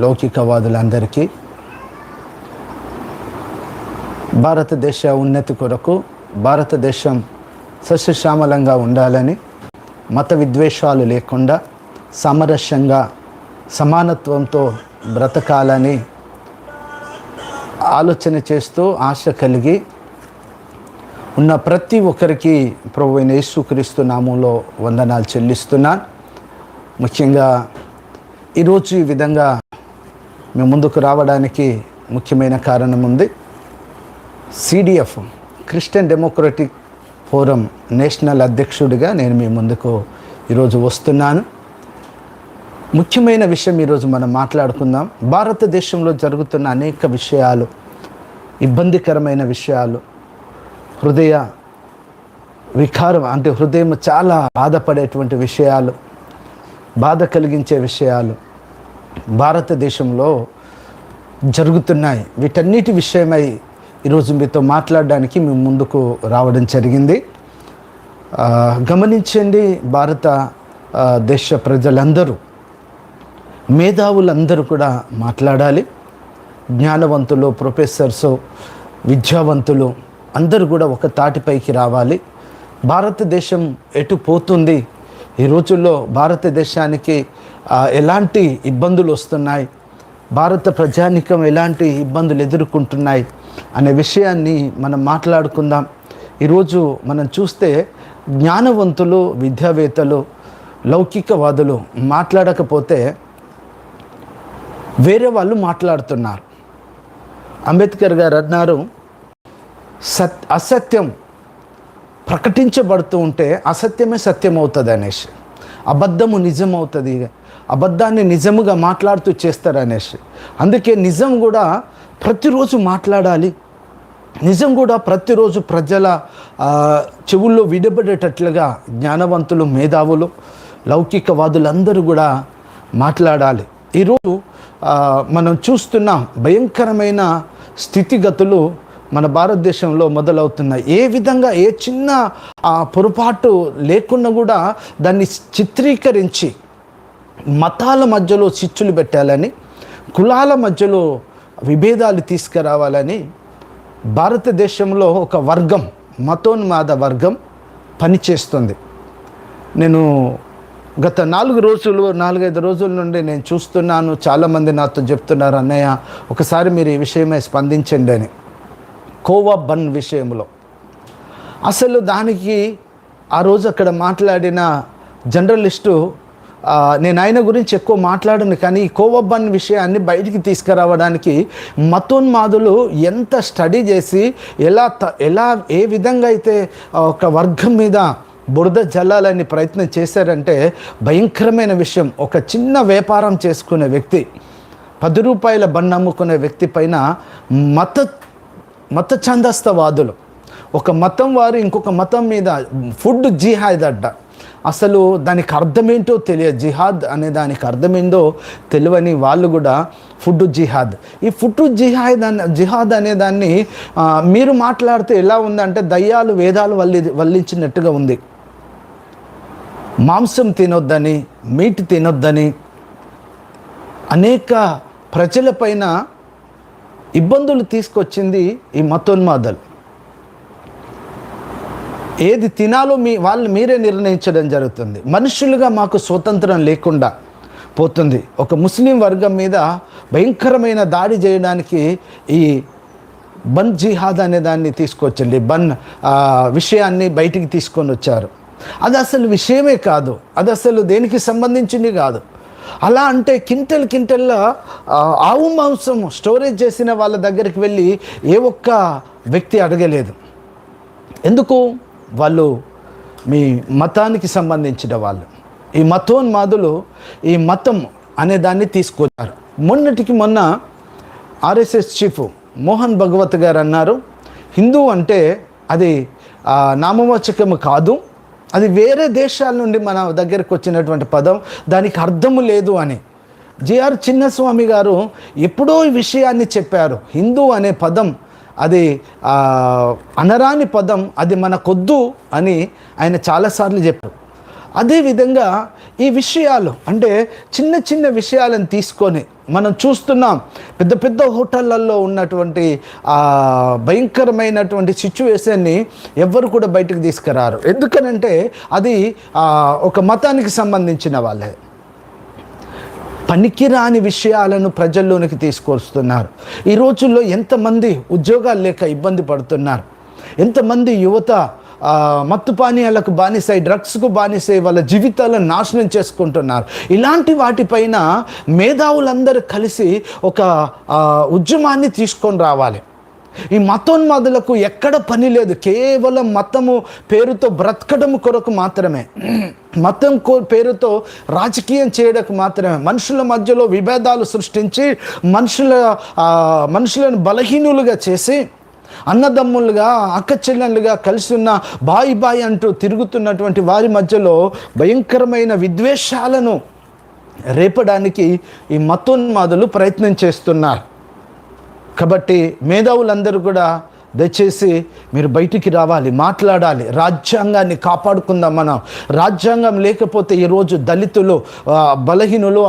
లౌకికవాదులందరికీ భారతదేశ ఉన్నతి కొరకు భారతదేశం సస్యశ్యామలంగా ఉండాలని మత విద్వేషాలు లేకుండా సామరస్యంగా సమానత్వంతో బ్రతకాలని ఆలోచన చేస్తూ ఆశ కలిగి ఉన్న ప్రతి ఒక్కరికి ప్రభు అయిన యేసుక్రీస్తు నామంలో వందనాలు చెల్లిస్తున్నాను. ముఖ్యంగా ఈరోజు ఈ విధంగా మేము ముందుకు రావడానికి ముఖ్యమైన కారణం ఉంది. CDF Christian Democratic Forum national అధ్యక్షుడిగా నేను మీ ముందుకు ఈరోజు వస్తున్నాను. ముఖ్యమైన విషయం ఈరోజు మనం మాట్లాడుకుందాం. భారతదేశంలో జరుగుతున్న అనేక విషయాలు ఇబ్బందికరమైన విషయాలు హృదయ వికారం అంటే హృదయం చాలా బాధపడేటువంటి విషయాలు బాధ కలిగించే విషయాలు భారతదేశంలో జరుగుతున్నాయి. వీటన్నిటి విషయమై ఈరోజు మీతో మాట్లాడడానికి మేము ముందుకు రావడం జరిగింది. గమనించండి భారత దేశ ప్రజలందరూ మేధావులందరూ కూడా మాట్లాడాలి. జ్ఞానవంతులు ప్రొఫెసర్స్ విద్యావంతులు అందరూ కూడా ఒక తాటిపైకి రావాలి. భారతదేశం ఎటు పోతుంది? ఈ రోజుల్లో భారతదేశానికి ఎలాంటి ఇబ్బందులు వస్తున్నాయి? భారత ప్రజానికం ఎలాంటి ఇబ్బందులు ఎదుర్కొంటున్నాయి? అనే విషయాన్ని మనం మాట్లాడుకుందాం. ఈరోజు మనం చూస్తే జ్ఞానవంతులు విద్యావేత్తలు లౌకికవాదులు మాట్లాడకపోతే వేరే వాళ్ళు మాట్లాడుతున్నారు. అంబేద్కర్ గారు అన్నారు సత్ అసత్యం ప్రకటించబడుతూ ఉంటే అసత్యమే సత్యం అవుతుంది అనేసి. అబద్ధము నిజం అవుతుంది అబద్ధాన్ని నిజముగా మాట్లాడుతూ చేస్తారు అనేసి. అందుకే నిజం కూడా ప్రతిరోజు మాట్లాడాలి. నిజం కూడా ప్రతిరోజు ప్రజల చెవుల్లో విడబడేటట్లుగా జ్ఞానవంతులు మేధావులు లౌకికవాదులందరూ కూడా మాట్లాడాలి. ఈరోజు మనం చూస్తున్న భయంకరమైన స్థితిగతులు మన భారతదేశంలో మొదలవుతున్నాయి. ఏ విధంగా ఏ చిన్న ఆ, పొరపాటు లేకుండా కూడా దాన్ని చిత్రీకరించి మతాల మధ్యలో చిచ్చులు పెట్టాలని కులాల మధ్యలో విభేదాలు తీసుకురావాలని భారతదేశంలో ఒక వర్గం మతోన్మాద వర్గం పనిచేస్తుంది. నేను గత నాలుగు రోజులు నాలుగైదు రోజుల నుండి నేను చూస్తున్నాను చాలామంది నాతో చెప్తున్నారు అన్నయ్య ఒకసారి మీరు ఈ విషయమై స్పందించండి అని. కోవా బన్ విషయంలో. అసలు దానికి ఆ రోజు అక్కడ మాట్లాడిన జర్నలిస్టు నేను ఆయన గురించి ఎక్కువ మాట్లాడను కానీ ఈ కోవబ్బన్ విషయాన్ని బయటికి తీసుకురావడానికి మతోన్మాదులు ఎంత స్టడీ చేసి ఎలా త- ఎలా ఏ విధంగా అయితే ఒక వర్గం మీద బురద జల్లాలని ప్రయత్నం చేశారంటే భయంకరమైన విషయం. ఒక చిన్న వ్యాపారం చేసుకునే వ్యక్తి పది రూపాయల బండ్ అమ్ముకునే వ్యక్తి పైన మత మత ఛందస్థవాదులు ఒక మతం వారు ఇంకొక మతం మీద ఫుడ్ జిహాద్ అసలు దానికి అర్థమేంటో తెలియదు. జిహాద్ అనే దానికి అర్థమేందో తెలియని వాళ్ళు కూడా ఫుడ్ జిహాద్. ఈ ఫుడ్ జిహాద్ అనే జిహాద్ అనే దాన్ని మీరు మాట్లాడితే ఎలా ఉందంటే దయ్యాలు వేదాలు వల్లి వల్లించినట్టుగా ఉంది. మాంసం తినొద్దని మీట్ తినొద్దని అనేక ప్రజలపైన ఇబ్బందులు తీసుకొచ్చింది ఈ మతోన్మాదాలు. ఏది తినాలో మీ వాళ్ళు మీరే నిర్ణయించడం జరుగుతుంది. మనుషులుగా మాకు స్వతంత్రం లేకుండా పోతుంది. ఒక ముస్లిం వర్గం మీద భయంకరమైన దాడి చేయడానికి ఈ బన్ జిహాద్ అనే దాన్ని తీసుకొచ్చండి బన్ విషయాన్ని బయటికి తీసుకొని వచ్చారు. అది అసలు విషయమే కాదు. అది అసలు దేనికి సంబంధించింది కాదు. అలా అంటే కింటల్ కింటల్లా ఆవు మాంసం స్టోరేజ్ చేసిన వాళ్ళ దగ్గరికి వెళ్ళి ఏ ఒక్క వ్యక్తి అడగలేదు. ఎందుకు? వాళ్ళు మీ మతానికి సంబంధించిన వాళ్ళు. ఈ మతోన్మాదులు ఈ మతం అనే దాన్ని తీసుకొచ్చారు. మొన్నటికి మొన్న ఆర్ఎస్ఎస్ చీఫ్ మోహన్ భగవత్ గారు అన్నారు హిందూ అంటే అది నామవాచకము కాదు. అది వేరే దేశాల నుండి మన దగ్గరకు వచ్చినటువంటి పదం. దానికి అర్థము లేదు అని. జిఆర్ చిన్నస్వామి గారు ఎప్పుడో ఈ విషయాన్ని చెప్పారు. హిందూ అనే పదం అది అనరాని పదం అది మనకొద్దు అని ఆయన చాలాసార్లు చెప్పారు. అదేవిధంగా ఈ విషయాలు అంటే చిన్న చిన్న విషయాలను తీసుకొని మనం చూస్తున్నాం. పెద్ద పెద్ద హోటళ్ళల్లో ఉన్నటువంటి భయంకరమైనటువంటి సిచ్యువేషన్ని ఎవ్వరు కూడా బయటకు తీసుకురారు. ఎందుకనంటే అది ఒక మతానికి సంబంధించిన వాళ్ళే పనికిరాని విషయాలను ప్రజల్లోనికి తీసుకొస్తున్నారు. ఈ రోజుల్లో ఎంతమంది ఉద్యోగాలు లేక ఇబ్బంది పడుతున్నారు. ఎంతమంది యువత మత్తు పానీయాలకు బానిసై డ్రగ్స్కు బానిసై వాళ్ళ జీవితాలను నాశనం చేసుకుంటున్నారు. ఇలాంటి వాటిపైన మేధావులందరూ కలిసి ఒక ఉద్యమాన్ని తీసుకొని రావాలి. ఈ మతోన్మాదులకు ఎక్కడ పని లేదు. కేవలం మతము పేరుతో బ్రతకడం కొరకు మాత్రమే. మతం కో పేరుతో రాజకీయం చేయడానికి మాత్రమే. మనుషుల మధ్యలో విభేదాలు సృష్టించి మనుషుల మనుషులను బలహీనులుగా చేసి అన్నదమ్ములుగా అక్క చెల్లెళ్ళుగా కలిసి ఉన్న బాయి బాయి అంటూ తిరుగుతున్నటువంటి వారి మధ్యలో భయంకరమైన విద్వేషాలను రేపడానికి ఈ మతోన్మాదులు ప్రయత్నం చేస్తున్నారు. కాబట్టి మేధావులందరూ కూడా దయచేసి మీరు బయటికి రావాలి మాట్లాడాలి. రాజ్యాంగాన్ని కాపాడుకుందాం మనం. రాజ్యాంగం లేకపోతే ఈరోజు దళితులు బలహీనులు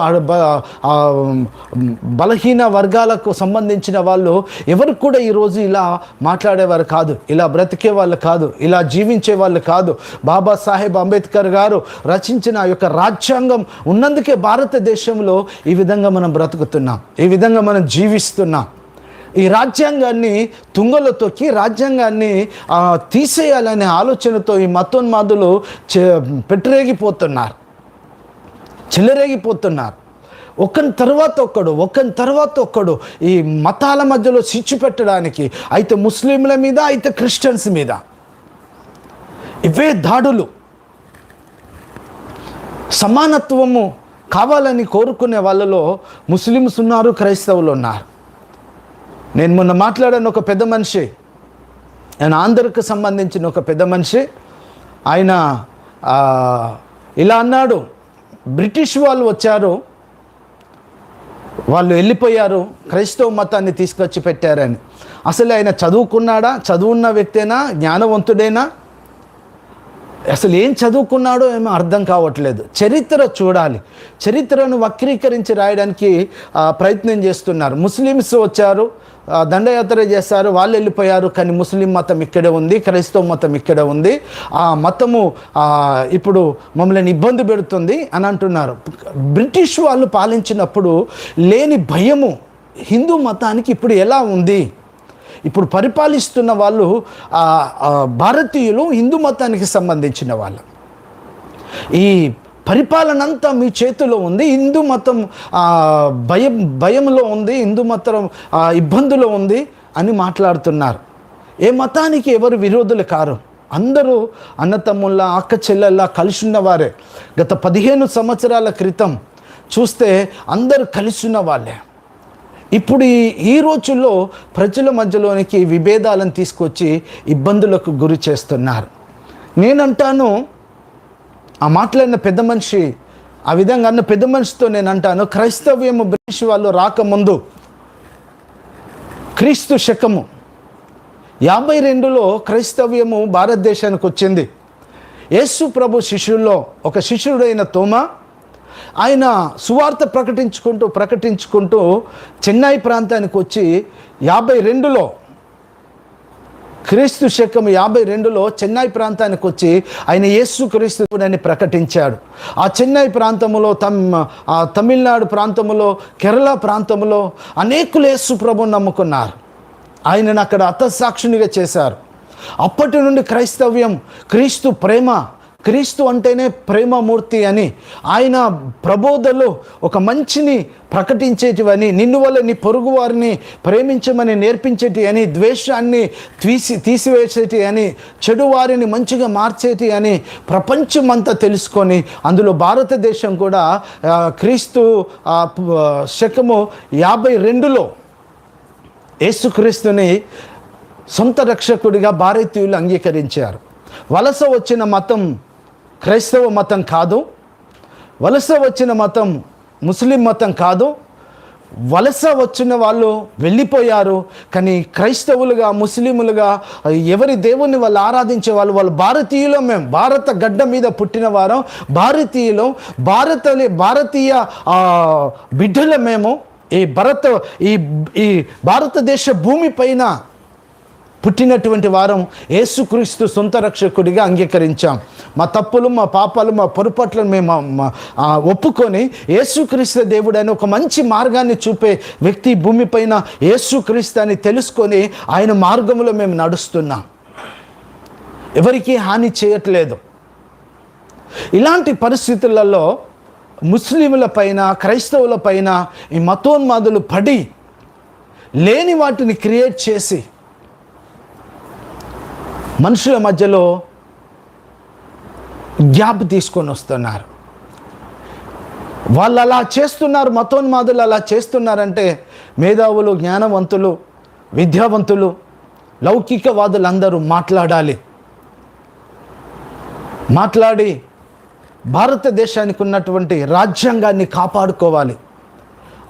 బలహీన వర్గాలకు సంబంధించిన వాళ్ళు ఎవరు కూడా ఈరోజు ఇలా మాట్లాడేవారు కాదు. ఇలా బ్రతికే వాళ్ళు కాదు. ఇలా జీవించే వాళ్ళు కాదు. బాబాసాహెబ్ అంబేద్కర్ గారు రచించిన ఆ యొక్క రాజ్యాంగం ఉన్నందుకే భారతదేశంలో ఈ విధంగా మనం బ్రతుకుతున్నాం. ఈ విధంగా మనం జీవిస్తున్నాం. ఈ రాజ్యాంగాన్ని తుంగలో తొక్కి రాజ్యాంగాన్ని తీసేయాలనే ఆలోచనతో ఈ మతోన్మాదులు పెట్టరేగిపోతున్నారు. చెలరేగిపోతున్నారు. ఒకని తర్వాత ఒక్కడు ఒకని తర్వాత ఒక్కడు ఈ మతాల మధ్యలో సిచ్చు పెట్టడానికి అయితే ముస్లింల మీద అయితే క్రిస్టియన్స్ మీద. ఇవే దాడులు. సమానత్వము కావాలని కోరుకునే వాళ్ళలో ముస్లిమ్స్ ఉన్నారు క్రైస్తవులు ఉన్నారు. నేను మొన్న మాట్లాడాను ఒక పెద్ద మనిషి. ఆయన ఆంధ్రకు సంబంధించిన ఒక పెద్ద మనిషి. ఆయన ఇలా అన్నాడు. బ్రిటిష్ వాళ్ళు వచ్చారు. వాళ్ళు వెళ్ళిపోయారు. క్రైస్తవ మతాన్ని తీసుకొచ్చి పెట్టారని. అసలు ఆయన చదువుకున్నాడా? చదువున్న వ్యక్తేనా? జ్ఞానవంతుడేనా? అసలు ఏం చదువుకున్నాడో ఏమో అర్థం కావట్లేదు. చరిత్ర చూడాలి. చరిత్రను వక్రీకరించి రాయడానికి ప్రయత్నం చేస్తున్నారు. ముస్లిమ్స్ వచ్చారు. దండయాత్ర చేశారు వాళ్ళు వెళ్ళిపోయారు కానీ ముస్లిం మతం ఇక్కడే ఉంది క్రైస్తవ మతం ఇక్కడే ఉంది. ఆ మతము ఇప్పుడు మమ్మల్ని ఇబ్బంది పెడుతుంది అని అంటున్నారు. బ్రిటిష్ వాళ్ళు పాలించినప్పుడు లేని భయము హిందూ మతానికి ఇప్పుడు ఎలా ఉంది? ఇప్పుడు పరిపాలిస్తున్న వాళ్ళు భారతీయులు హిందూ మతానికి సంబంధించిన వాళ్ళు. ఈ పరిపాలన అంతా మీ చేతిలో ఉంది. హిందూ మతం భయం భయంలో ఉంది హిందూ మతం ఆ, ఇబ్బందులో ఉంది అని మాట్లాడుతున్నారు. ఏ మతానికి ఎవరు విరోధులు కారు? అందరూ అన్నతమ్ముళ్ళ అక్క చెల్లెళ్ళ కలిసి ఉన్నవారే గత పదిహేను సంవత్సరాల క్రితం చూస్తే అందరూ కలిసి వాళ్ళే ఇప్పుడు ఈ ఈ రోజుల్లో ప్రజల మధ్యలోనికి విభేదాలను తీసుకొచ్చి ఇబ్బందులకు గురి చేస్తున్నారు. నేనంటాను ఆ మాట్లాడిన పెద్ద మనిషి ఆ విధంగా అన్న పెద్ద మనిషితో నేను అంటాను క్రైస్తవ్యము బ్రిటిష్ వాళ్ళు రాకముందు క్రీస్తు శకము యాభై రెండులో క్రైస్తవ్యము భారతదేశానికి వచ్చింది. యేసు ప్రభు శిష్యుల్లో ఒక శిష్యుడైన తోమా ఆయన సువార్త ప్రకటించుకుంటూ ప్రకటించుకుంటూ చెన్నై ప్రాంతానికి వచ్చి యాభై రెండులో క్రీస్తు శకం యాభై రెండులో చెన్నై ప్రాంతానికి వచ్చి ఆయన యేసు క్రీస్తుని ప్రకటించాడు. ఆ చెన్నై ప్రాంతంలో తమ్ ఆ తమిళనాడు ప్రాంతంలో కేరళ ప్రాంతంలో అనేకులు యేసు ప్రభుని నమ్ముకున్నారు. ఆయనను అక్కడ అతసాక్షునిగా చేశారు. అప్పటి నుండి క్రైస్తవ్యం క్రీస్తు ప్రేమ క్రీస్తు అంటేనే ప్రేమమూర్తి అని. ఆయన ప్రబోధలు ఒక మంచిని ప్రకటించేటివని నిన్ను వల్ల నీ పొరుగు వారిని ప్రేమించమని నేర్పించేటి అని ద్వేషాన్ని తీసి తీసివేసేటి అని చెడు వారిని మంచిగా మార్చేటి అని ప్రపంచమంతా తెలుసుకొని అందులో భారతదేశం కూడా క్రీస్తు శకము యాభై రెండులో యేసుక్రీస్తుని సొంత రక్షకుడిగా భారతీయులు అంగీకరించారు. వలస వచ్చిన మతం క్రైస్తవ మతం కాదు వలస వచ్చిన మతం ముస్లిం మతం కాదు. వలస వచ్చిన వాళ్ళు వెళ్ళిపోయారు కానీ క్రైస్తవులుగా ముస్లిములుగా ఎవరి దేవుణ్ణి వాళ్ళు ఆరాధించే వాళ్ళు వాళ్ళు భారతీయులు మేము భారత గడ్డ మీద పుట్టిన వారం భారతీయులు భారత భారతీయ బిడ్డల మేము ఈ భరత ఈ ఈ భారతదేశ భూమి పైన పుట్టినటువంటి వారం యేసుక్రీస్తు సొంత రక్షకుడిగా అంగీకరించాం. మా తప్పులు మా పాపాలు మా పొరపాట్లను మేము ఒప్పుకొని యేసుక్రీస్తు దేవుడు అని ఒక మంచి మార్గాన్ని చూపే వ్యక్తి భూమిపైన యేసుక్రీస్తు అని తెలుసుకొని ఆయన మార్గంలో మేము నడుస్తున్నాం. ఎవరికీ హాని చేయట్లేదు. ఇలాంటి పరిస్థితులలో ముస్లింల పైన క్రైస్తవుల పైన ఈ మతోన్మాదులు పడి లేని వాటిని క్రియేట్ చేసి మనుషుల మధ్యలో గ్యాప్ తీసుకొని వస్తున్నారు. వాళ్ళు అలా చేస్తున్నారు మతోన్మాదులు అలా చేస్తున్నారంటే మేధావులు జ్ఞానవంతులు విద్యావంతులు లౌకికవాదులు అందరూ మాట్లాడాలి. మాట్లాడి భారతదేశానికి ఉన్నటువంటి రాజ్యాంగాన్ని కాపాడుకోవాలి.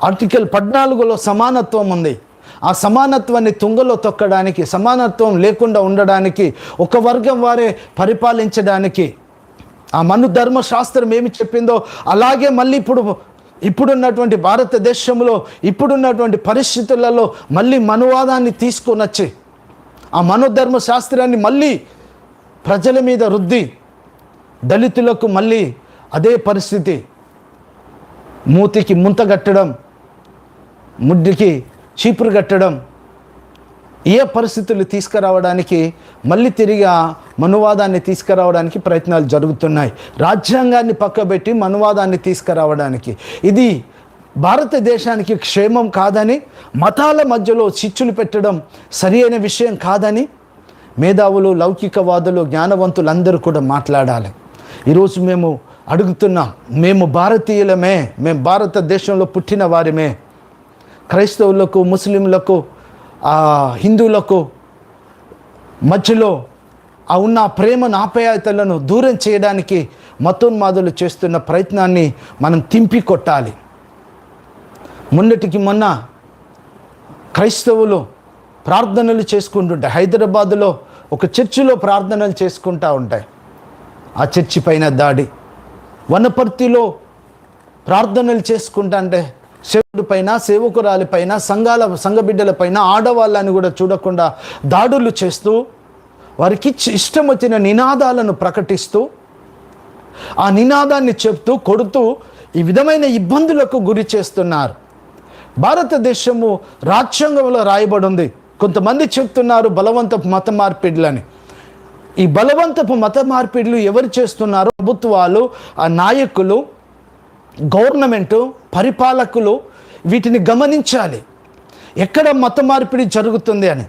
ఆర్టికల్ పద్నాలుగులో సమానత్వం ఉంది. ఆ సమానత్వాన్ని తుంగలో తొక్కడానికి సమానత్వం లేకుండా ఉండడానికి ఒక వర్గం వారే పరిపాలించడానికి ఆ మను ధర్మశాస్త్రం ఏమి చెప్పిందో అలాగే మళ్ళీ ఇప్పుడు ఇప్పుడున్నటువంటి భారతదేశంలో ఇప్పుడున్నటువంటి పరిస్థితులలో మళ్ళీ మనువాదాన్ని తీసుకొని వచ్చి ఆ మనోధర్మ శాస్త్రాన్ని మళ్ళీ ప్రజల మీద రుద్ది దళితులకు మళ్ళీ అదే పరిస్థితి మూతికి ముంతగట్టడం ముడ్డికి చీపురు కట్టడం ఏ పరిస్థితులు తీసుకురావడానికి మళ్ళీ తిరిగి ఆ మనువాదాన్ని తీసుకురావడానికి ప్రయత్నాలు జరుగుతున్నాయి. రాజ్యాంగాన్ని పక్కబెట్టి మనువాదాన్ని తీసుకురావడానికి. ఇది భారతదేశానికి క్షేమం కాదని మతాల మధ్యలో చిచ్చులు పెట్టడం సరి అయిన విషయం కాదని మేధావులు లౌకికవాదులు జ్ఞానవంతులు అందరూ కూడా మాట్లాడాలి. ఈరోజు మేము అడుగుతున్నాం మేము భారతీయులమే మేము భారతదేశంలో పుట్టిన వారిమే క్రైస్తవులకు ముస్లింలకు ఆ, హిందువులకు మధ్యలో ఆ ఉన్న ప్రేమ ప్రేమను ఆప్యాయతలను దూరం చేయడానికి మతోన్మాదులు చేస్తున్న ప్రయత్నాన్ని మనం తింపి కొట్టాలి. మొన్నటికి మొన్న క్రైస్తవులు ప్రార్థనలు చేసుకుంటుంటాయి. హైదరాబాదులో ఒక చర్చిలో ప్రార్థనలు చేసుకుంటూ ఉంటాయి. ఆ చర్చి పైన దాడి. వనపర్తిలో ప్రార్థనలు చేసుకుంటా అంటే సేవకుడి పైన సేవకురాలి పైన సంఘాల సంఘ బిడ్డల పైన ఆడవాళ్ళని కూడా చూడకుండా దాడులు చేస్తూ వారికి ఇష్టం వచ్చిన నినాదాలను ప్రకటిస్తూ ఆ నినాదాన్ని చెప్తూ కొడుతూ ఈ విధమైన ఇబ్బందులకు గురి చేస్తున్నారు. భారతదేశము రాజ్యాంగంలో రాయబడి ఉంది కొంతమంది చెప్తున్నారు బలవంతపు మత మార్పిడులని. ఈ బలవంతపు మత మార్పిడులు ఎవరు చేస్తున్నారు? ప్రభుత్వాలు ఆ నాయకులు గవర్నమెంటు పరిపాలకులు వీటిని గమనించాలి. ఎక్కడ మత మార్పిడి జరుగుతుంది అని.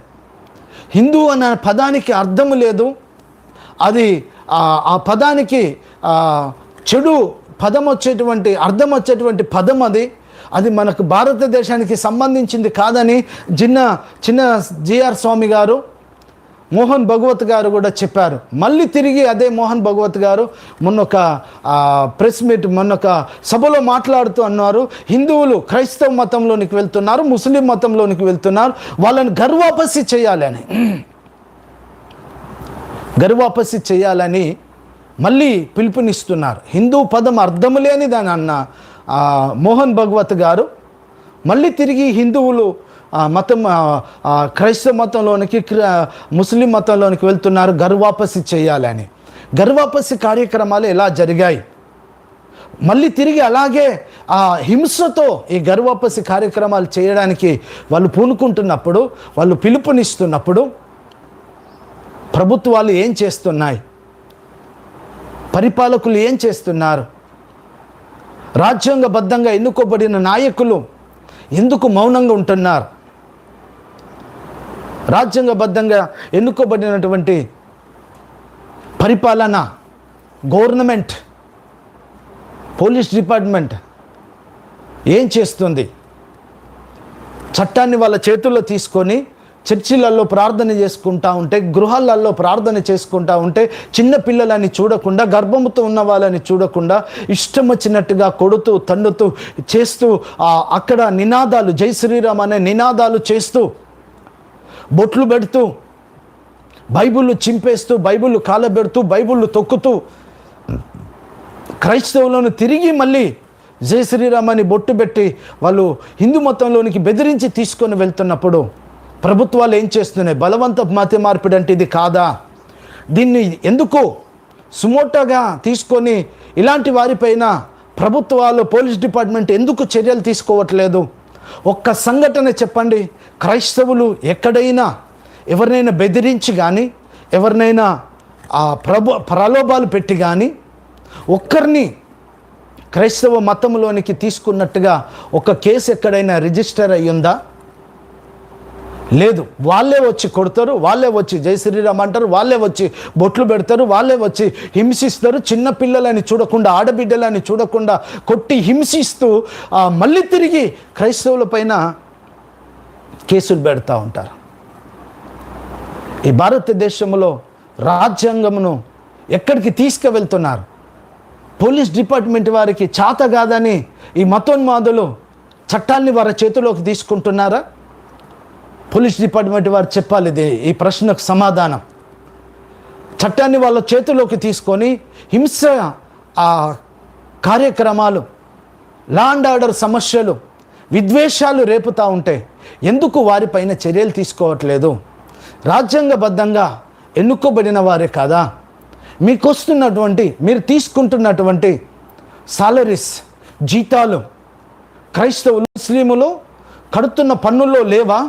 హిందూ అన్న పదానికి అర్థం లేదు. అది ఆ పదానికి చెడు పదం వచ్చేటువంటి అర్థం వచ్చేటువంటి పదం అది. అది మనకు భారతదేశానికి సంబంధించింది కాదని చిన్న చిన్న జిఆర్ స్వామి గారు మోహన్ భగవత్ గారు కూడా చెప్పారు. మళ్ళీ తిరిగి అదే మోహన్ భగవత్ గారు మొన్న ఒక ప్రెస్ మీట్ మొన్నొక సభలో మాట్లాడుతూ అన్నారు హిందువులు క్రైస్తవ మతంలోనికి వెళ్తున్నారు ముస్లిం మతంలోనికి వెళ్తున్నారు వాళ్ళని గర్వాపసి చేయాలని. గర్వాపసి చేయాలని మళ్ళీ పిలుపునిస్తున్నారు. హిందూ పదం అర్థం లేని దాని అన్న మోహన్ భగవత్ గారు మళ్ళీ తిరిగి హిందువులు మతం క్రైస్తవ మతంలోనికి ముస్లిం మతంలోనికి వెళ్తున్నారు గర్వాపసి చేయాలని గర్వాపసి కార్యక్రమాలు ఎలా జరిగాయి? మళ్ళీ తిరిగి అలాగే ఆ హింసతో ఈ గర్వాపసి కార్యక్రమాలు చేయడానికి వాళ్ళు పూనుకుంటున్నప్పుడు వాళ్ళు పిలుపునిస్తున్నప్పుడు ప్రభుత్వాలు ఏం చేస్తున్నాయి? పరిపాలకులు ఏం చేస్తున్నారు? రాజ్యాంగబద్ధంగా ఎన్నుకోబడిన నాయకులు ఎందుకు మౌనంగా ఉంటున్నారు? రాజ్యాంగబద్ధంగా ఎన్నుకోబడినటువంటి పరిపాలన గవర్నమెంట్ పోలీస్ డిపార్ట్మెంట్ ఏం చేస్తుంది? చట్టాన్ని వాళ్ళ చేతుల్లో తీసుకొని చర్చిలలో ప్రార్థన చేసుకుంటా ఉంటే గృహాలలో ప్రార్థన చేసుకుంటా ఉంటే చిన్న పిల్లలని చూడకుండా గర్భంతో ఉన్న వాళ్ళని చూడకుండా ఇష్టం వచ్చినట్టుగా కొడుతూ తండుతూ చేస్తూ అక్కడ నినాదాలు జై శ్రీరామ్ అనే నినాదాలు చేస్తూ బొట్లు పెడుతూ బైబిళ్ళు చింపేస్తూ బైబిళ్ళు కాలబెడుతూ బైబిళ్ళు తొక్కుతూ క్రైస్తవులను తిరిగి మళ్ళీ జై శ్రీరామ్ అని బొట్టు పెట్టి వాళ్ళు హిందూ మతంలోనికి బెదిరించి తీసుకొని వెళ్తున్నప్పుడు ప్రభుత్వాలు ఏం చేస్తున్నాయి? బలవంత మత మార్పిడి అంటే ఇది కాదా? దీన్ని ఎందుకు సుమోటోగా తీసుకొని ఇలాంటి వారిపైన ప్రభుత్వాలు పోలీస్ డిపార్ట్మెంట్ ఎందుకు చర్యలు తీసుకోవట్లేదు? ఒక్క సంఘటన చెప్పండి. క్రైస్తవులు ఎక్కడైనా ఎవరినైనా బెదిరించి కానీ ఎవరినైనా ఆ ప్రభు ప్రలోభాలు పెట్టి కానీ ఒక్కరిని క్రైస్తవ మతంలోనికి తీసుకున్నట్టుగా ఒక కేసు ఎక్కడైనా రిజిస్టర్ అయ్యిందా? లేదు. వాళ్ళే వచ్చి కొడతారు వాళ్ళే వచ్చి జై శ్రీరామ్ అంటారు వాళ్ళే వచ్చి బొట్లు పెడతారు వాళ్ళే వచ్చి హింసిస్తారు. చిన్న పిల్లలని చూడకుండా ఆడబిడ్డలని చూడకుండా కొట్టి హింసిస్తూ మళ్ళీ తిరిగి క్రైస్తవుల పైన కేసులు పెడతా ఉంటారు. ఈ భారతదేశంలో రాజ్యాంగమును ఎక్కడికి తీసుకువెళ్తున్నారు? పోలీస్ డిపార్ట్మెంట్ వారికి చాత కాదని ఈ మతోన్మాదులు చట్టాన్ని వారి చేతిలోకి తీసుకుంటున్నారా? పోలీస్ డిపార్ట్మెంట్ వారు చెప్పాలి ఇది ఈ ప్రశ్నకు సమాధానం. చట్టాన్ని వాళ్ళ చేతిలోకి తీసుకొని హింస ఆ కార్యక్రమాలు లా అండ్ ఆర్డర్ సమస్యలు విద్వేషాలు రేపుతూ ఉంటే ఎందుకు వారిపైన చర్యలు తీసుకోవట్లేదు? రాజ్యాంగబద్ధంగా ఎన్నుకోబడిన వారే కాదా? మీకు వస్తున్నటువంటి మీరు తీసుకుంటున్నటువంటి సాలరీస్ జీతాలు క్రైస్తవులు ముస్లిములు కడుతున్న పన్నుల్లో లేవా?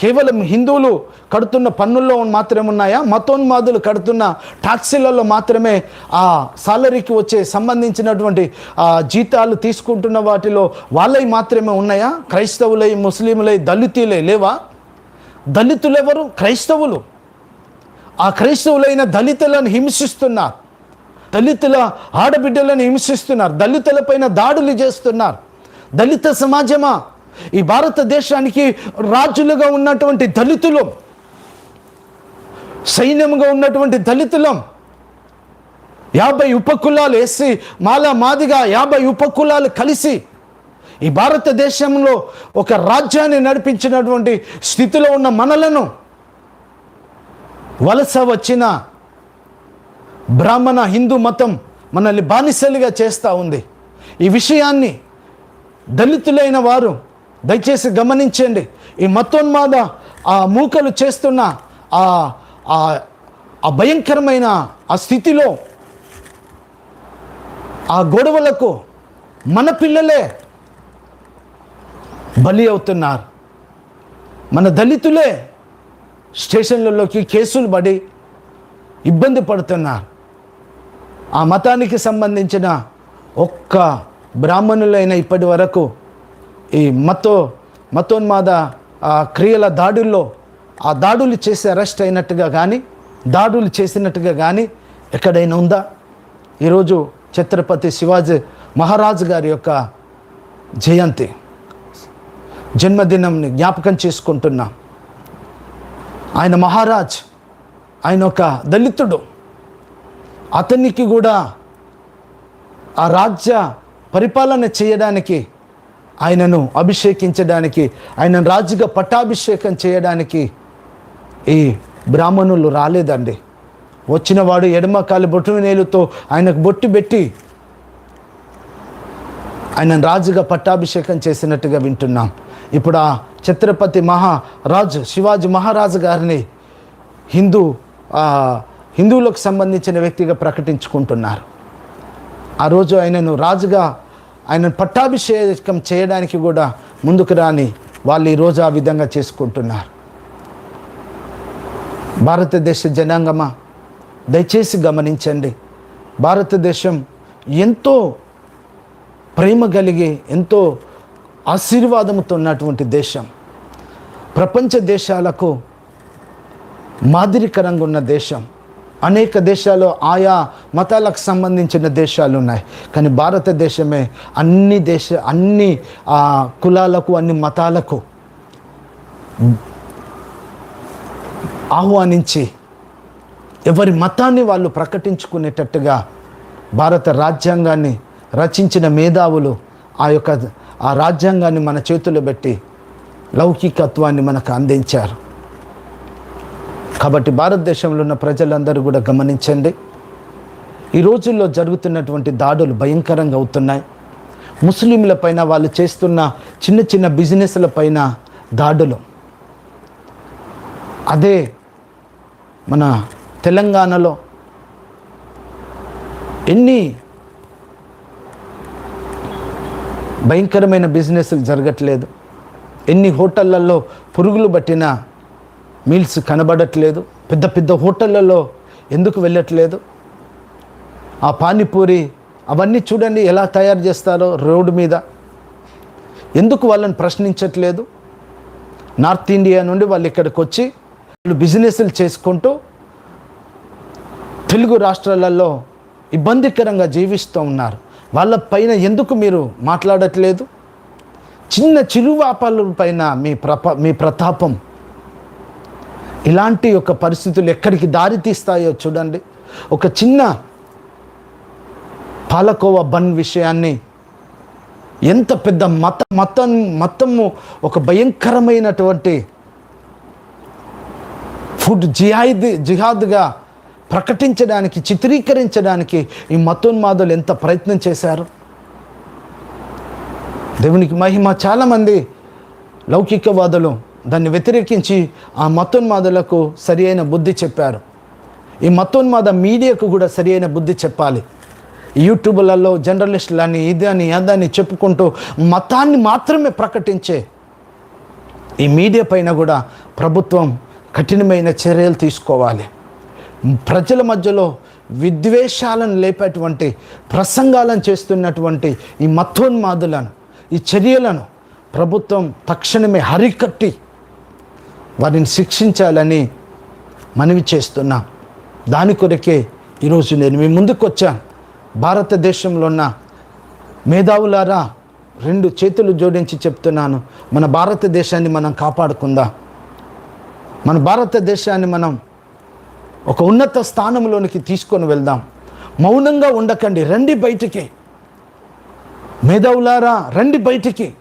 కేవలం హిందువులు కడుతున్న పన్నుల్లో మాత్రమే ఉన్నాయా? మతోన్మాదులు కడుతున్న ట్యాక్సీలలో మాత్రమే ఆ సాలరీకి వచ్చే సంబంధించినటువంటి ఆ జీతాలు తీసుకుంటున్న వాటిలో వాళ్ళవి మాత్రమే ఉన్నాయా? క్రైస్తవులై ముస్లింలై దళితులై లేవా? దళితులు ఎవరు క్రైస్తవులు. ఆ క్రైస్తవులైన దళితులను హింసిస్తున్నారు. దళితుల ఆడబిడ్డలను హింసిస్తున్నారు. దళితులపైన దాడులు చేస్తున్నారు. దళిత సమాజమా? ఈ భారతదేశానికి రాజులుగా ఉన్నటువంటి దళితులు సైన్యముగా ఉన్నటువంటి దళితులం యాభై ఉపకులాలు వేసి మాలా మాదిగా యాభై ఉపకులాలు కలిసి ఈ భారతదేశంలో ఒక రాజ్యాన్ని నడిపించినటువంటి స్థితిలో ఉన్న మనలను వలస వచ్చిన బ్రాహ్మణ హిందూ మతం మనల్ని బానిసలుగా చేస్తూ ఉంది. ఈ విషయాన్ని దళితులైన వారు దయచేసి గమనించండి. ఈ మతోన్మాద ఆ మూకలు చేస్తున్న ఆ ఆ- భయంకరమైన ఆ స్థితిలో ఆ గొడవలకు మన పిల్లలే బలి అవుతున్నారు. మన దళితులే స్టేషన్లలోకి కేసులు పడి ఇబ్బంది పడుతున్నారు. ఆ మతానికి సంబంధించిన ఒక్క బ్రాహ్మణులైన ఇప్పటి వరకు ఈ మతో మతోన్మాద ఆ క్రియల దాడుల్లో ఆ దాడులు చేసి అరెస్ట్ అయినట్టుగా కానీ దాడులు చేసినట్టుగా కానీ ఎక్కడైనా ఉందా? ఈరోజు ఛత్రపతి శివాజీ మహారాజు గారి యొక్క జయంతి జన్మదినంని జ్ఞాపకం చేసుకుంటున్నాం. ఆయన మహారాజ్ ఆయన ఒక దళితుడు. అతనికి కూడా ఆ రాజ్య పరిపాలన చేయడానికి ఆయనను అభిషేకించడానికి ఆయనను రాజుగా పట్టాభిషేకం చేయడానికి ఈ బ్రాహ్మణులు రాలేదండి. వచ్చినవాడు ఎడమకాలి బొట్టు నేలుతో ఆయనకు బొట్టు పెట్టి ఆయనను రాజుగా పట్టాభిషేకం చేసినట్టుగా వింటున్నాం. ఇప్పుడు ఆ ఛత్రపతి మహారాజు శివాజీ మహారాజు గారిని హిందూ హిందువులకు సంబంధించిన వ్యక్తిగా ప్రకటించుకుంటున్నారు. ఆ రోజు ఆయనను రాజుగా ఆయన పట్టాభిషేకం చేయడానికి కూడా ముందుకు రాని వాళ్ళు ఈరోజు ఆ విధంగా చేసుకుంటున్నారు. భారతదేశ జనాంగమా దయచేసి గమనించండి. భారతదేశం ఎంతో ప్రేమ కలిగి ఎంతో ఆశీర్వాదంతో ఉన్నటువంటి దేశం. ప్రపంచ దేశాలకు మాదిరికరంగా ఉన్న దేశం. అనేక దేశాలు ఆయా మతాలకు సంబంధించిన దేశాలు ఉన్నాయి. కానీ భారతదేశమే అన్ని దేశ అన్ని ఆ, కులాలకు అన్ని మతాలకు ఆహ్వానించి ఎవరి మతాన్ని వాళ్ళు ప్రకటించుకునేటట్టుగా భారత రాజ్యాంగాన్ని రచించిన మేధావులు ఆ యొక్క ఆ రాజ్యాంగాన్ని మన చేతులు పెట్టి లౌకికత్వాన్ని మనకు అందించారు. కాబట్టి భారతదేశంలో ఉన్న ప్రజలందరూ కూడా గమనించండి. ఈ రోజుల్లో జరుగుతున్నటువంటి దాడులు భయంకరంగా అవుతున్నాయి. ముస్లింల పైన వాళ్ళు చేస్తున్న చిన్న చిన్న బిజినెస్ల పైన దాడులు. అదే మన తెలంగాణలో ఎన్ని భయంకరమైన బిజినెస్లు జరగట్లేదు. ఎన్ని హోటళ్ళలో పురుగులు పట్టిన మీల్స్ కనబడట్లేదు. పెద్ద పెద్ద హోటళ్ళలో ఎందుకు వెళ్ళట్లేదు? ఆ పానీపూరి అవన్నీ చూడండి ఎలా తయారు చేస్తారో రోడ్డు మీద. ఎందుకు వాళ్ళని ప్రశ్నించట్లేదు? నార్త్ ఇండియా నుండి వాళ్ళు ఇక్కడికి వచ్చి వాళ్ళు బిజినెస్లు చేసుకుంటూ తెలుగు రాష్ట్రాలలో ఇబ్బందికరంగా జీవిస్తూ ఉన్నారు. వాళ్ళ పైన ఎందుకు మీరు మాట్లాడట్లేదు? చిన్న చిరువాపాల పైన మీ ప్రప మీ ప్రతాపం ఇలాంటి యొక్క పరిస్థితులు ఎక్కడికి దారి తీస్తాయో చూడండి. ఒక చిన్న పాలకోవ బన్ విషయాన్ని ఎంత పెద్ద మత మతం మతము ఒక భయంకరమైనటువంటి ఫుడ్ జిహాద్ జిహాద్గా ప్రకటించడానికి చిత్రీకరించడానికి ఈ మతోన్మాదులు ఎంత ప్రయత్నం చేశారు. దేవునికి మహిమ. చాలామంది లౌకికవాదులు దాన్ని వ్యతిరేకించి ఆ మతోన్మాదులకు సరి అయిన బుద్ధి చెప్పారు. ఈ మతోన్మాద మీడియాకు కూడా సరి అయిన బుద్ధి చెప్పాలి. యూట్యూబ్లలో జర్నలిస్టులని అని అదని చెప్పుకుంటూ మతాన్ని మాత్రమే ప్రకటించే ఈ మీడియా పైన కూడా ప్రభుత్వం కఠినమైన చర్యలు తీసుకోవాలి. ప్రజల మధ్యలో విద్వేషాలను లేపేటువంటి ప్రసంగాలను చేస్తున్నటువంటి ఈ మతోన్మాదులను ఈ చర్యలను ప్రభుత్వం తక్షణమే హరికట్టి వారిని శిక్షించాలని మనవి చేస్తున్నాం. దాని కొరకే ఈరోజు నేను మీ ముందుకు వచ్చాను భారతదేశంలో ఉన్న మేధావులారా రెండు చేతులు జోడించి చెప్తున్నాను. మన భారతదేశాన్ని మనం కాపాడుకుందాం? మన భారతదేశాన్ని మనం ఒక ఉన్నత స్థానంలోనికి తీసుకొని వెళ్దాం. మౌనంగా ఉండకండి. రండి బయటికి. మేధావులారా రండి బయటికి.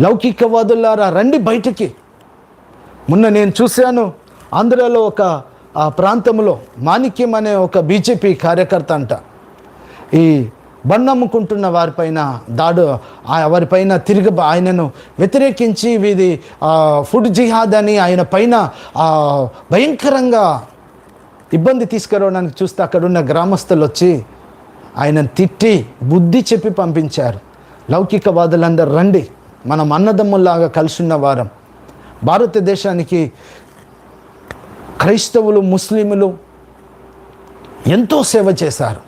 లౌకికవాదులారా రండి బయటికి. మొన్న నేను చూశాను ఆంధ్రలో ఒక ఆ ప్రాంతంలో మాణిక్యం అనే ఒక బీజేపీ కార్యకర్త అంట. ఈ బండమ్ముకుంటున్న వారిపైన దాడు ఆ- వారిపైన తిరిగి ఆయనను వ్యతిరేకించి వీధి ఫుడ్ జిహాద్ అని ఆయన పైన భయంకరంగా ఇబ్బంది తీసుకురావడానికి చూస్తే అక్కడున్న గ్రామస్తులు వచ్చి ఆయనను తిట్టి బుద్ధి చెప్పి పంపించారు. లౌకికవాదులందరూ రండి మనం అన్నదమ్ముల్లాగా కలిసి ఉన్న వారం. భారతదేశానికి క్రైస్తవులు ముస్లింలు ఎంతో సేవ చేశారు.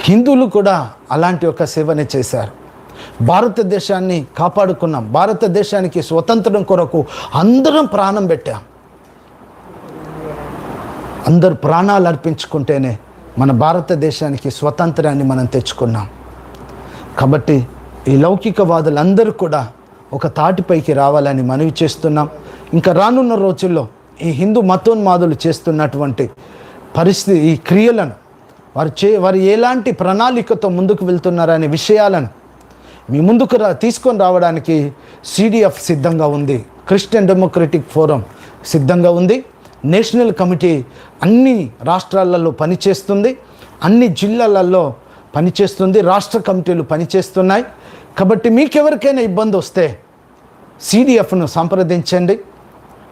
హిందువులు కూడా అలాంటి ఒక సేవనే చేశారు. భారతదేశాన్ని కాపాడుకున్నాం. భారతదేశానికి స్వతంత్రం కొరకు అందరం ప్రాణం పెట్టాం. అందరు ప్రాణాలు అర్పించుకుంటేనే మన భారతదేశానికి స్వతంత్రాన్ని మనం తెచ్చుకున్నాం. కాబట్టి ఈ లౌకికవాదులందరూ కూడా ఒక తాటిపైకి రావాలని మనవి చేస్తున్నాం. ఇంకా రానున్న రోజుల్లో ఈ హిందూ మతోన్మాదులు చేస్తున్నటువంటి పరిస్థితి ఈ క్రియలను వారు చే వారు ఎలాంటి ప్రణాళికతో ముందుకు వెళ్తున్నారనే విషయాలను మీ ముందుకు రా తీసుకొని రావడానికి సిడిఎఫ్ సిద్ధంగా ఉంది. క్రిస్టియన్ డెమోక్రటిక్ ఫోరం సిద్ధంగా ఉంది. నేషనల్ కమిటీ అన్ని రాష్ట్రాలలో పనిచేస్తుంది. అన్ని జిల్లాలలో పనిచేస్తుంది. రాష్ట్ర కమిటీలు పనిచేస్తున్నాయి. కాబట్టి మీకెవరికైనా ఇబ్బంది వస్తే సిడిఎఫ్ను సంప్రదించండి.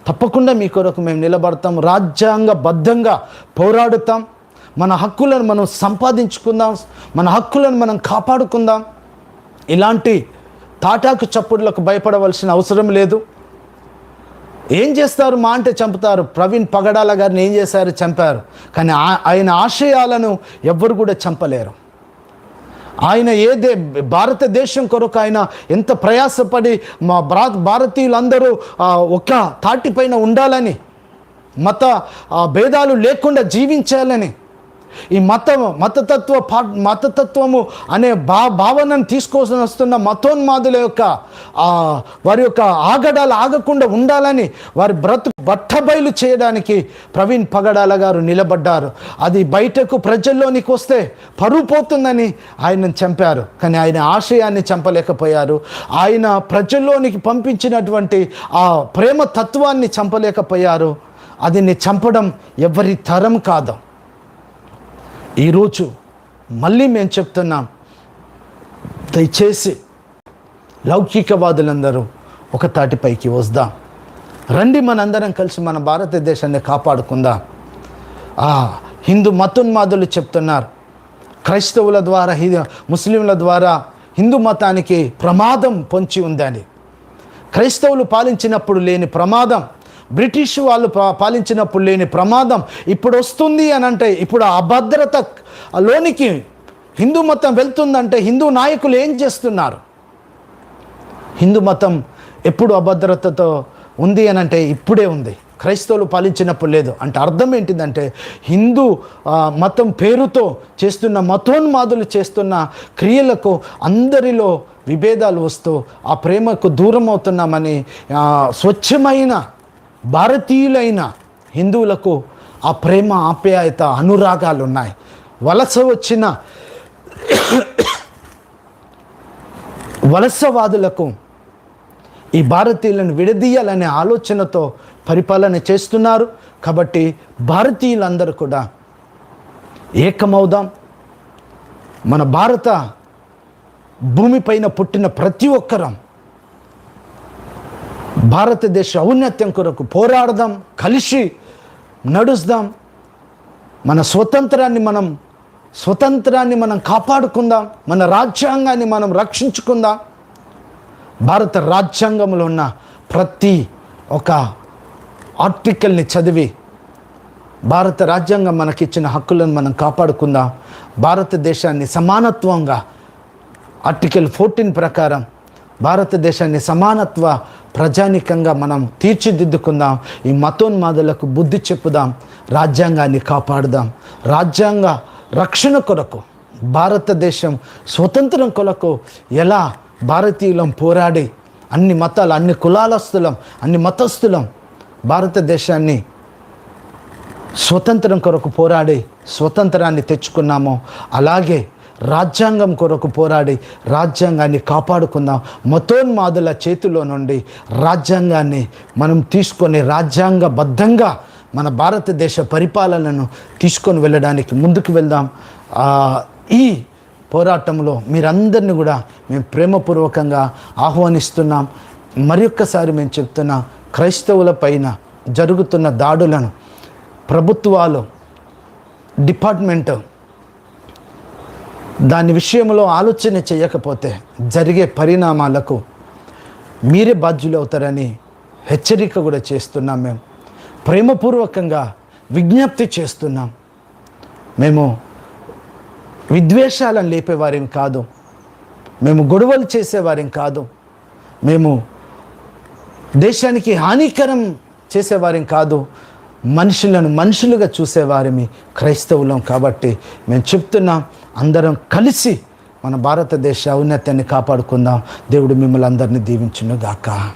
తప్పకుండా మీ కొరకు మేము నిలబడతాం. రాజ్యాంగబద్ధంగా పోరాడుతాం. మన హక్కులను మనం సంపాదించుకుందాం. మన హక్కులను మనం కాపాడుకుందాం. ఇలాంటి తాటాకు చప్పుడులకు భయపడవలసిన అవసరం లేదు. ఏం చేస్తారు? మా అంటే చంపుతారు. ప్రవీణ్ పగడాల గారిని ఏం చేశారు? చంపారు. కానీ ఆ- ఆయన ఆశయాలను ఎవ్వరు కూడా చంపలేరు. ఆయన ఏదే భారతదేశం కొరకు ఆయన ఎంత ప్రయాసపడి మా భా భారతీయులందరూ ఒక తాటిపైన ఉండాలని మత భేదాలు లేకుండా జీవించాలని ఈ మత మతతత్వ పా మతతత్వము అనే భా భావనను తీసుకొని వస్తున్న మతోన్మాదుల యొక్క వారి యొక్క ఆగడాలు ఆగకుండా ఉండాలని వారి బ్రతు బట్టబయలు చేయడానికి ప్రవీణ్ పగడాల గారు నిలబడ్డారు. అది బయటకు ప్రజల్లోనికి వస్తే పరువు పోతుందని ఆయనను చంపారు. కానీ ఆయన ఆశయాన్ని చంపలేకపోయారు. ఆయన ప్రజల్లోనికి పంపించినటువంటి ఆ ప్రేమ తత్వాన్ని చంపలేకపోయారు. అది చంపడం ఎవరి తరం కాదు. ఈరోజు మళ్ళీ మేము చెప్తున్నాం దయచేసి లౌకికవాదులందరూ ఒక తాటిపైకి వద్దాం. రండి మనందరం కలిసి మన భారతదేశాన్ని కాపాడుకుందాం. ఆ హిందూ మతోన్మాదులు చెప్తున్నారు క్రైస్తవుల ద్వారా ముస్లింల ద్వారా హిందూ మతానికి ప్రమాదం పొంచి ఉందని. క్రైస్తవులు పాలించినప్పుడు లేని ప్రమాదం బ్రిటిష్ వాళ్ళు పా- పాలించినప్పుడు లేని ప్రమాదం ఇప్పుడు వస్తుంది అని అంటే ఇప్పుడు అభద్రత లోనికి హిందూ మతం వెళ్తుందంటే హిందూ నాయకులు ఏం చేస్తున్నారు? హిందూ మతం ఎప్పుడు అభద్రతతో ఉంది అని అంటే ఇప్పుడే ఉంది. క్రైస్తవులు పాలించినప్పుడు లేదు. అంటే అర్థం ఏంటిదంటే హిందూ మతం పేరుతో చేస్తున్న మతోన్మాదులు చేస్తున్న క్రియలకు అందరిలో విభేదాలు వస్తూ ఆ ప్రేమకు దూరం అవుతున్నామని స్వచ్ఛమైన భారతీయులైన హిందువులకు ఆ ప్రేమ ఆప్యాయత అనురాగాలు ఉన్నాయి వలస వచ్చిన వలసవాదులకు ఈ భారతీయులను విడదీయాలనే ఆలోచనతో పరిపాలన చేస్తున్నారు. కాబట్టి భారతీయులందరూ కూడా ఏకమవుదాం. మన భారత భూమిపైన పుట్టిన ప్రతి ఒక్కరం భారతదేశ ఔన్నత్యం కొరకు పోరాడదాం కలిసి నడుస్తాం. మన స్వతంత్రాన్ని మనం స్వతంత్రాన్ని మనం కాపాడుకుందాం. మన రాజ్యాంగాన్ని మనం రక్షించుకుందాం. భారత రాజ్యాంగంలో ఉన్న ప్రతి ఒక ఆర్టికల్ని చదివి భారత రాజ్యాంగం మనకిచ్చిన హక్కులను మనం కాపాడుకుందాం. భారతదేశాన్ని సమానత్వంగా ఆర్టికల్ ఫోర్టీన్ ప్రకారం భారతదేశాన్ని సమానత్వ ప్రజానికంగా మనం తీర్చిదిద్దుకుందాం ఈ మతోన్మాదులకు బుద్ధి చెప్పుదాం రాజ్యాంగాన్ని కాపాడుదాం. రాజ్యాంగ రక్షణ కొరకు భారతదేశం స్వతంత్రం కొరకు ఎలా భారతీయులం పోరాడి అన్ని మతాలు అన్ని కులాలస్తులం అన్ని మతస్థులం భారతదేశాన్ని స్వతంత్రం కొరకు పోరాడి స్వతంత్రాన్ని తెచ్చుకున్నామో అలాగే రాజ్యాంగం కొరకు పోరాడి రాజ్యాంగాన్ని కాపాడుకుందాం. మతోన్మాదుల చేతిలో నుండి రాజ్యాంగాన్ని మనం తీసుకొని రాజ్యాంగబద్ధంగా మన భారతదేశ పరిపాలనను తీసుకొని వెళ్ళడానికి ముందుకు వెళ్దాం. ఈ పోరాటంలో మీరందరినీ కూడా మేము ప్రేమపూర్వకంగా ఆహ్వానిస్తున్నాం. మరి ఒక్కసారి మేము చెప్తున్న క్రైస్తవుల పైన జరుగుతున్న దాడులను ప్రభుత్వాలు డిపార్ట్మెంట్ దాని విషయంలో ఆలోచన చేయకపోతే జరిగే పరిణామాలకు మీరే బాధ్యులు అవుతారని హెచ్చరిక కూడా చేస్తున్నాం మేము. ప్రేమపూర్వకంగా విజ్ఞప్తి చేస్తున్నాం. మేము విద్వేషాలను లేపేవారేం కాదు. మేము గొడవలు చేసేవారేం కాదు. మేము దేశానికి హానికరం చేసేవారేం కాదు. మనుషులను మనుషులుగా చూసేవారిమి క్రైస్తవులం కాబట్టి మేము చెప్తున్నాం. అందరం కలిసి మన భారతదేశ ఔన్నత్యాన్ని కాపాడుకుందాం. దేవుడు మిమ్మల్ని అందరినీ దీవించును గాక